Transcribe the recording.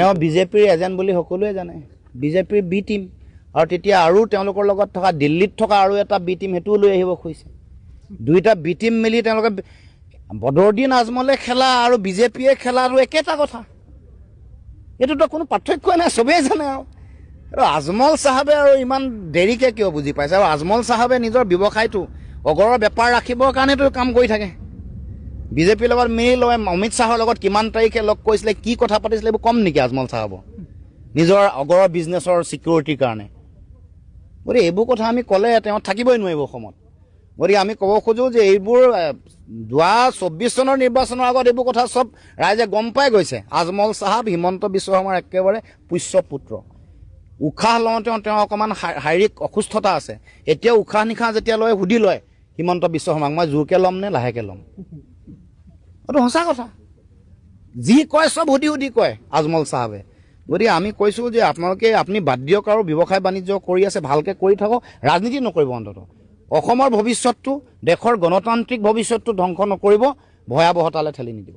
তেওঁ বিজেপিৰ এজেণ্ট বুলি সকলোৱে জানে। বিজেপিৰ বি টীম। আৰু তেতিয়া আৰু তেওঁলোকৰ লগত থকা দিল্লীত থকা আৰু এটা বি টীম সেইটোও লৈ আহিব খুজিছে। দুইটা বি টীম মিলি তেওঁলোকে বদৰুদ্দিন আজমলে খেলা আৰু বিজেপিয়ে খেলাটো একেটা কথা। এইটোতো কোনো পাৰ্থক্যই নাই চবেই জানে আৰু। আৰু আজমল চাহাবে আৰু ইমান দেৰিকৈ কিয় বুজি পাইছে? আৰু আজমল চাহাবে নিজৰ ব্যৱসায়টো অগৰৰ বেপাৰ ৰাখিবৰ কাৰণেতো কাম কৰি থাকে। বিজেপিৰ লগত মিলি লৈ অমিত শ্বাহৰ লগত কিমান তাৰিখে লগ কৰিছিলে কি কথা পাতিছিলে এইবোৰ কম নেকি আজমল চাহাব? নিজৰ অগৰৰ বিজনেছৰ ছিকিউৰিটিৰ কাৰণে। গতিকে এইবোৰ কথা আমি ক'লে তেওঁ থাকিবই নোৱাৰিব অসমত। গতিকে আমি ক'ব খোজোঁ যে এইবোৰ যোৱা চৌব্বিছ চনৰ নিৰ্বাচনৰ আগত এইবোৰ কথা চব ৰাইজে গম পাই গৈছে। আজমল চাহাব হিমন্ত বিশ্ব শৰ্মাৰ একেবাৰে পুষ্য পুত্ৰ। উশাহ লওঁতেও তেওঁ অকণমান শাৰীৰিক অসুস্থতা আছে। এতিয়া উশাহ নিশাহ যেতিয়া লয় সুধি লয় হিমন্ত বিশ্ব শৰ্মাক মই জোৰকৈ ল'ম নে লাহেকৈ ল'ম? এইটো সঁচা কথা। যি কয় চব সুধি সুধি কয় আজমল চাহাবে। গতিকে আমি কৈছোঁ যে আপোনালোকে আপুনি বাদ দিয়ক আৰু ব্যৱসায় বাণিজ্য কৰি আছে ভালকৈ কৰি থাকক ৰাজনীতি নকৰিব অন্ততঃ। অসমৰ ভৱিষ্যতটো দেশৰ গণতান্ত্ৰিক ভৱিষ্যতটো ধ্বংস নকৰিব ভয়াৱহতালৈ ঠেলি নিদিব।